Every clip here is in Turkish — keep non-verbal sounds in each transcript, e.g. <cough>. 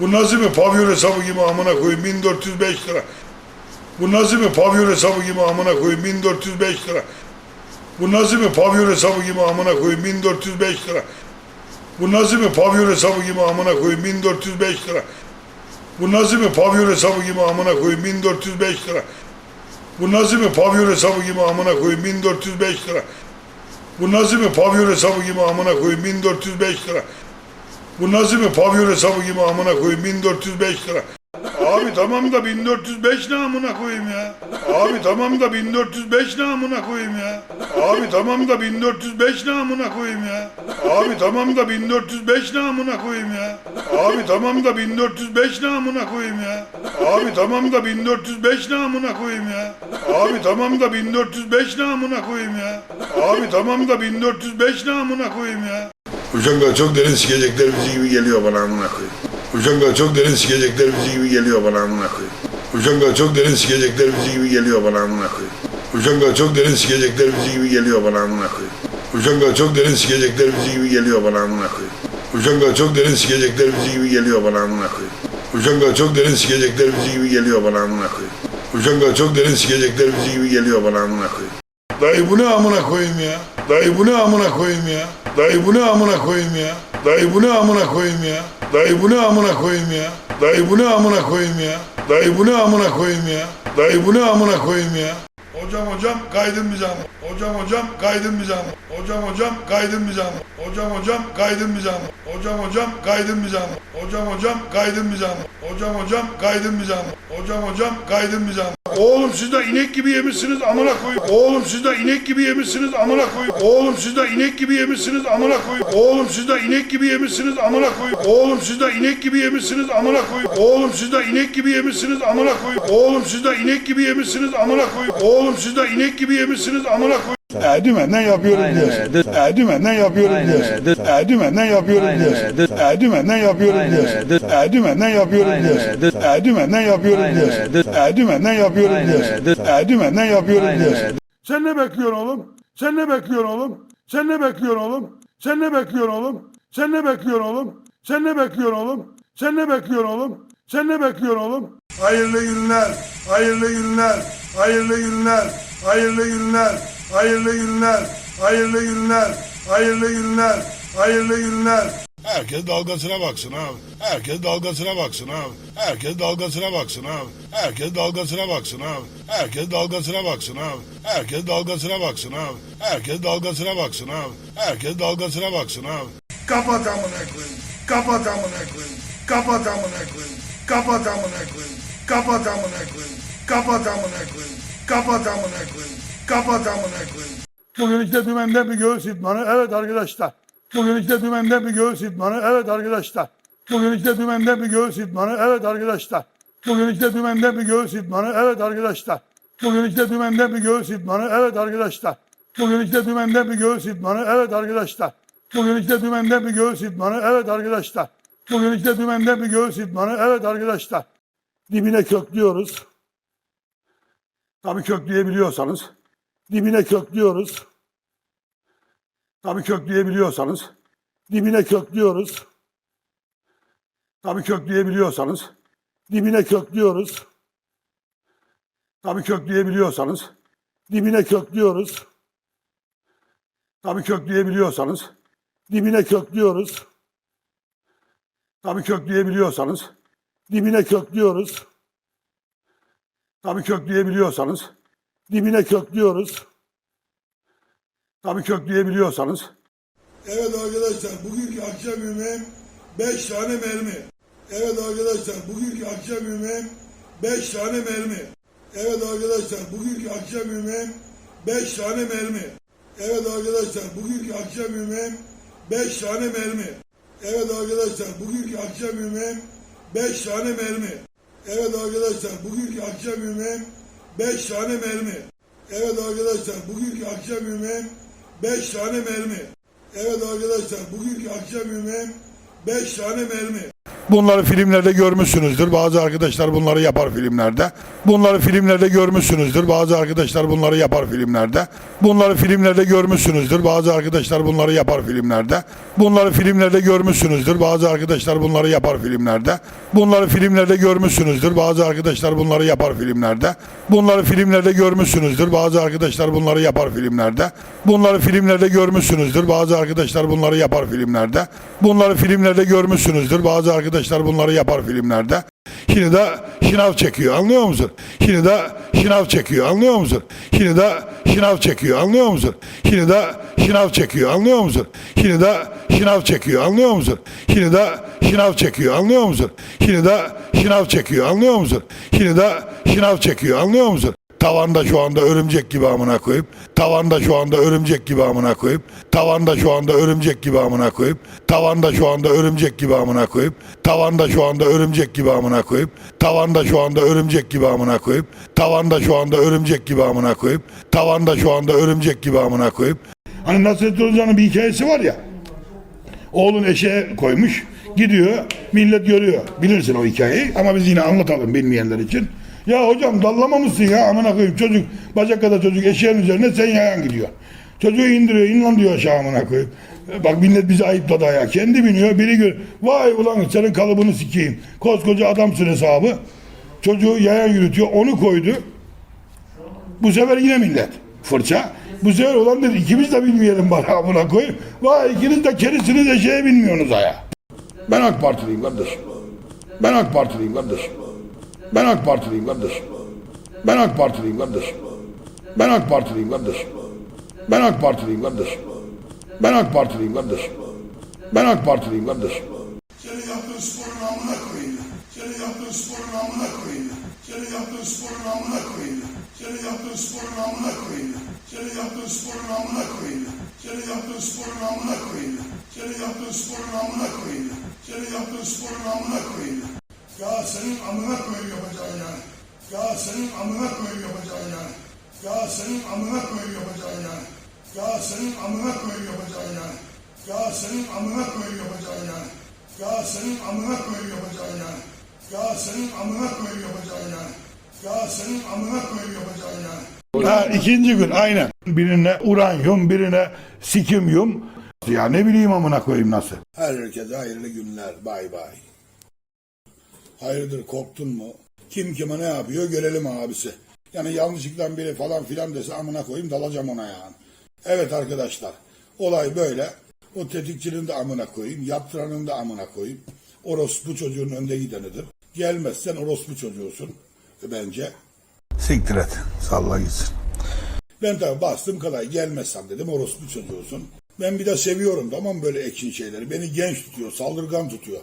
Bu Nazimi pavyon hesabı gibi amına koyayım 1405 lira. Bu Nazimi pavyon hesabı gibi amına koyayım 1405 lira. Bu Nazimi pavyon hesabı gibi amına koyayım 1405 lira. Bu Nazimi pavyon hesabı gibi amına koyayım 1405 lira. Bu Nazimi pavyon hesabı gibi amına koyayım 1405 lira. Bu Nazimi pavyon hesabı gibi amına koyayım 1405 lira. Bu Nazimi pavyon hesabı gibi amına koyayım 1405 lira. Bu Nazimi pavyon hesabı gibi amına koyayım 1405 lira. Abi tamam da 1405 ne amına koyayım ya? Abi tamam da 1405 ne amına koyayım ya? Abi tamam da 1405 ne amına koyayım ya? Abi tamam da 1405 ne amına koyayım ya? Abi tamam da 1405 ne amına koyayım ya? Abi tamam da 1405 ne amına koyayım ya? Abi tamam da 1405 ne amına koyayım ya? Abi tamam da 1405 ne amına koyayım ya? Uçaklar çok derin sikecekler bizi gibi geliyor bana amına koyayım. Uçaklar çok derin sikecekler bizi gibi geliyor bana amına koyayım. Uçaklar çok derin sikecekler bizi gibi geliyor bana amına koyayım. Uçaklar çok derin sikecekler bizi gibi geliyor bana amına koyayım. Uçaklar çok derin sikecekler bizi gibi geliyor bana amına koyayım. Uçaklar çok derin sikecekler bizi gibi geliyor bana amına koyayım. Uçaklar çok derin sikecekler bizi gibi geliyor bana amına koyayım. Uçaklar çok derin sikecekler bizi gibi geliyor bana amına koyayım. Dayı bu ne amına koyayım ya? Dayı bu ne amına koyayım ya? Dayı bu ne amına koyayım ya? Dayı bu ne amına koyayım ya? Dayı bu ne amına koyayım ya? Dayı bu ne amına koyayım ya? Dayı bu ne amına koyayım ya? Dayı bu ne amına koyayım ya? Hocam hocam kaydın bize ama. Hocam hocam kaydın bize ama. Hocam hocam kaydın bize ama. Hocam hocam kaydın bize ama. Hocam hocam kaydın bize ama. Hocam hocam kaydın bize ama. Hocam hocam kaydın bize ama. Hocam hocam kaydın bize ama. Oğlum siz de inek gibi yemişsiniz amına koyayım. Oğlum siz de inek gibi yemişsiniz amına koyayım. Oğlum siz de inek gibi yemişsiniz amına koyayım. Oğlum siz de inek gibi yemişsiniz amına koyayım. Oğlum siz de inek gibi yemişsiniz amına koyayım. Oğlum siz de inek gibi yemişsiniz amına koyayım. Oğlum siz de inek gibi yemişsiniz amına koyayım. Oğlum siz de inek gibi yemişsiniz amına koyayım. Erdümenden yapıyorum Aynen diyorsun. öyle. Erdümenden yapıyorum Aynen diyorsun. öyle. Erdümenden yapıyorum diyorsun. öyle. Erdümenden yapıyorum diyorsun. öyle. Erdümenden yapıyorum diyorsun. öyle. Erdümenden yapıyorum diyorsun. öyle. Erdümenden yapıyorum diyorsun. öyle. Erdümenden yapıyorum diyorsun. Sen ne bekliyorsun oğlum? Sen ne bekliyorsun oğlum? Sen ne bekliyorsun oğlum? Sen ne bekliyorsun oğlum? Sen ne bekliyorsun oğlum? Sen ne bekliyorsun oğlum? Sen ne bekliyorsun oğlum? Sen ne bekliyorsun oğlum? Hayırlı günler, hayırlı günler, hayırlı günler, hayırlı günler, hayırlı günler, hayırlı günler, hayırlı günler, hayırlı günler. Herkes dalgasına baksın abi. Herkes dalgasına baksın abi. Herkes dalgasına baksın abi. Herkes dalgasına baksın abi. Herkes dalgasına baksın abi. Herkes dalgasına baksın abi. Herkes dalgasına baksın abi. Herkes dalgasına baksın abi. Kapat amına koyayım. Kapat amına koyayım. Kapat amına koyayım. Kapat amına koyayım. Kapat amına koyayım. Kapat amına koyayım. Kapat amına koyayım. Kapat amına koyayım. Bugün işte dümenden bir göğüs idmanı. Evet arkadaşlar. Bugün işte dümenden bir göğüs idmanı. Evet arkadaşlar. Bugün işte dümenden bir göğüs idmanı. Evet arkadaşlar. Bugün işte dümenden bir göğüs idmanı. Evet arkadaşlar. Bugün işte dümenden bir göğüs idmanı. Evet arkadaşlar. Bugün işte dümenden bir göğüs idmanı. Evet arkadaşlar. Bugün işte dümenden bir göğüs idmanı. Evet arkadaşlar. Bugün işte dümenden bir göğüs idmanı. Evet arkadaşlar. Dibine köklüyoruz. Tabii kökleyebiliyorsanız. Dibine köklüyoruz. Tabii kökleyebiliyorsanız. Dibine köklüyoruz. Tabii kökleyebiliyorsanız. Dibine köklüyoruz. Tabii kökleyebiliyorsanız. Dibine köklüyoruz. Tabii kökleyebiliyorsanız. Dibine köklüyoruz. Tabii kökleyebiliyorsanız. Dibine köklüyoruz. Tabii kökleyebiliyorsanız. Dibine köklüyoruz. Tabii kökleyebiliyorsanız. Evet arkadaşlar bugünkü akşam yemeğim 5 tane mermi. Evet arkadaşlar bugünkü akşam yemeğim 5 tane mermi. Evet arkadaşlar bugünkü akşam yemeğim 5 tane mermi. Evet arkadaşlar bugünkü akşam yemeğim 5 tane mermi. Evet arkadaşlar bugünkü akşam yemeğim 5 tane mermi. Evet arkadaşlar bugünkü akşam yemeğim 5 tane mermi. Evet arkadaşlar bugünkü akşam yemeğim 5 tane mermi. Evet arkadaşlar bugünkü akşam yemeğim 5 tane mermi. Bunları filmlerde görmüşsünüzdür. Bazı arkadaşlar bunları yapar filmlerde. Bunları filmlerde görmüşsünüzdür. Bazı arkadaşlar bunları yapar filmlerde. Bunları filmlerde görmüşsünüzdür. Bazı arkadaşlar bunları yapar filmlerde. Bunları filmlerde görmüşsünüzdür. Bazı arkadaşlar bunları yapar filmlerde. Bunları filmlerde görmüşsünüzdür. Bazı arkadaşlar bunları yapar filmlerde. Bunları filmlerde görmüşsünüzdür. Bazı arkadaşlar bunları yapar filmlerde. Bunları filmlerde görmüşsünüzdür. Bazı arkadaşlar bunları yapar filmlerde. Bunları filmlerde görmüşsünüzdür. Bazı arkadaşlar bunları yapar filmlerde. Şimdi de şınav çekiyor anlıyor musun? Şimdi de şınav çekiyor anlıyor musun? Şimdi de şınav çekiyor anlıyor musun? Şimdi de şınav çekiyor anlıyor musun? Şimdi de şınav çekiyor anlıyor musun? Şimdi de şınav çekiyor anlıyor musun? Şimdi de şınav çekiyor anlıyor musun? Şimdi de şınav çekiyor anlıyor musun? Tavanda şu anda örümcek gibi amına koyup tavanda şu anda örümcek gibi amına koyup tavanda şu anda örümcek gibi amına koyup tavanda şu anda örümcek gibi amına koyup tavanda şu anda örümcek gibi amına koyup tavanda şu anda örümcek gibi amına koyup tavanda şu anda örümcek gibi amına koyup tavanda şu anda örümcek gibi amına koyup Hani Nasrettin Hoca'nın bir hikayesi var ya Oğlun eşeğe koymuş. Gidiyor. Millet görüyor. Bilirsin o hikayeyi ama biz yine anlatalım bilmeyenler için. Ya hocam dallamamışsın ya amına koyayım çocuk bacak kadar çocuk eşeğin üzerine sen yayan gidiyor. Çocuğu indiriyor inlan diyor aşağı amına koyayım. Bak millet bizi ayıpladı ya. Kendi biniyor biri gör. Vay ulan senin kalıbını sikeyim. Koskoca adamsın hesabı. Çocuğu yaya yürütüyor onu koydu. Bu sefer yine millet fırça. Bu sefer olan dedi ikimiz de bilmeyelim bana amına koyayım. Vay ikiniz de kerisiniz eşeğe binmiyorsunuz aya. Ben AK Partiliyim kardeşim. Ben AK Partiliyim kardeşim. Ben AK Partiliyim kardeşim. Ben AK Partiliyim kardeşim. Ben AK Partiliyim kardeşim. Ben AK Partiliyim kardeşim. Ben AK Partiliyim kardeşim. Ben AK Partiliyim kardeşim. Senin yaptığın sporun amına koyayım. Senin yaptığın sporun amına koyayım. Senin yaptığın sporun amına koyayım. Senin yaptığın sporun amına koyayım. Senin yaptığın sporun amına koyayım. Senin yaptığın sporun amına koyayım. Senin yaptığın sporun amına koyayım. Senin yaptığın sporun amına koyayım. Ya senin amına koyayım yapacağın yani. Ya senin amına koyayım yapacağın yani. Ya senin amına koyayım yapacağın yani. Ya senin amına koyayım yapacağın yani. Ya senin amına koyayım yapacağın yani. Ya senin amına koyayım yapacağın yani. Ya senin amına koyayım yapacağın yani. Ya senin amına koyayım yapacağın yani. Ha ikinci gün aynen. Birine uranyum, birine sikimyum. Ya ne bileyim amına koyayım nasıl. Herkese hayırlı günler. Bay bay. Hayırdır korktun mu? Kim kime ne yapıyor görelim abisi. Yani yanlışlıkla biri falan filan dese amına koyayım dalacağım ona yani. Evet arkadaşlar olay böyle. O tetikçinin de amına koyayım. Yaptıranın da amına koyayım. Orospu çocuğun önde gidenidir. Gelmezsen orospu çocuğusun bence. Siktir et. Salla gitsin. Ben tabi bastım kadar gelmezsem dedim orospu çocuğusun. Ben bir de seviyorum tamam böyle ekşi şeyleri. Beni genç tutuyor, saldırgan tutuyor.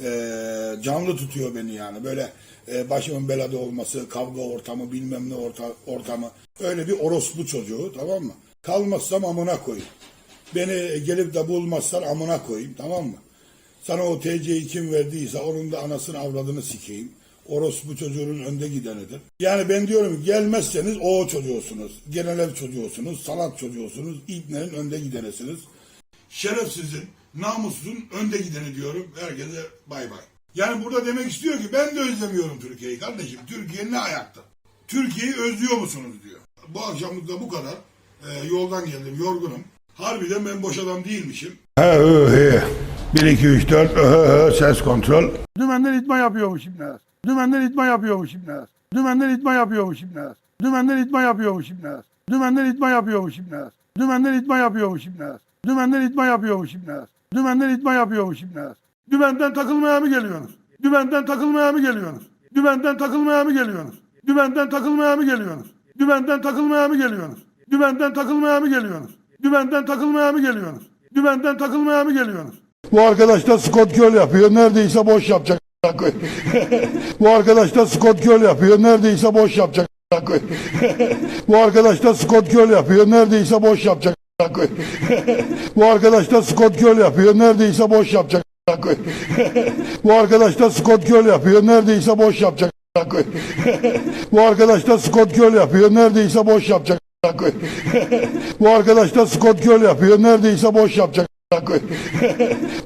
Ee, canlı tutuyor beni yani. Böyle e, başımın belada olması, kavga ortamı, bilmem ne orta, ortamı. Öyle bir orospu çocuğu tamam mı? Kalmazsam amına koyayım. Beni gelip de bulmazsan amına koyayım tamam mı? Sana o TC'yi kim verdiyse onun da anasını avradını sikeyim. Orospu çocuğunun önde gidenidir. Yani ben diyorum gelmezseniz o çocuğusunuz. Genel ev çocuğusunuz, sanat çocuğusunuz, İbne'nin önde gidenisiniz. Şerefsizin, namussuzun önde gideni diyorum. Herkese bay bay. Yani burada demek istiyor ki ben de özlemiyorum Türkiye'yi kardeşim. Türkiye ne ayakta? Türkiye'yi özlüyor musunuz diyor. Bu akşamlık da bu kadar. Ee, yoldan geldim, yorgunum. Harbiden ben boş adam değilmişim. He he he. 1 2 3 4 ses kontrol. Dümenden itma yapıyormuş ibneler. Dümenden itma yapıyormuş ibneler. Dümenden itma yapıyormuş ibneler. Dümenden itma yapıyormuş ibneler. Dümenden itma yapıyormuş ibneler. Dümenden itma yapıyormuş ibneler. Dümenden itma yapıyormuş ibneler. Dümenden itma yapıyormuş ibneler. Dümenden takılmaya mı geliyorsunuz? Dümenden takılmaya mı geliyorsunuz? Dümenden takılmaya mı geliyorsunuz? Dümenden takılmaya mı geliyorsunuz? Dümenden takılmaya mı geliyorsunuz? Dümenden takılmaya mı geliyorsunuz? Dümenden takılmaya mı geliyorsunuz? Dümenden takılmaya mı geliyorsunuz? Bu arkadaş da Scott Girl yapıyor. Neredeyse boş yapacak. <laughs> Bu arkadaş da Scott Girl yapıyor. Neredeyse boş yapacak. <laughs> Bu arkadaş da Scott Girl yapıyor. Neredeyse boş yapacak. Bu arkadaş da Scott Girl yapıyor. Neredeyse boş yapacak. Bu arkadaş da Scott Girl yapıyor. Neredeyse boş yapacak. Bu arkadaş da Scott Girl yapıyor. Neredeyse boş yapacak. Bu arkadaş da Scott Girl yapıyor. Neredeyse boş yapacak.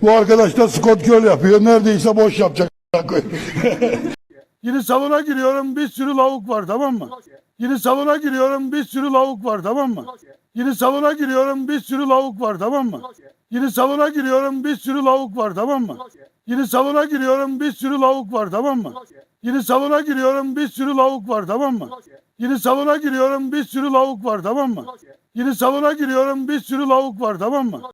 Bu arkadaş da Scott Curl yapıyor. Neredeyse boş yapacak. Yine salona giriyorum bir sürü lavuk var tamam mı? Yine salona giriyorum bir sürü lavuk var tamam mı? Yine salona giriyorum bir sürü lavuk var tamam mı? Yine salona giriyorum bir sürü lavuk var tamam mı? Yine salona giriyorum bir sürü lavuk var tamam mı? Yine salona giriyorum bir sürü lavuk var tamam mı? Yine salona giriyorum bir sürü lavuk var tamam mı? Yine salona giriyorum bir sürü lavuk var tamam mı?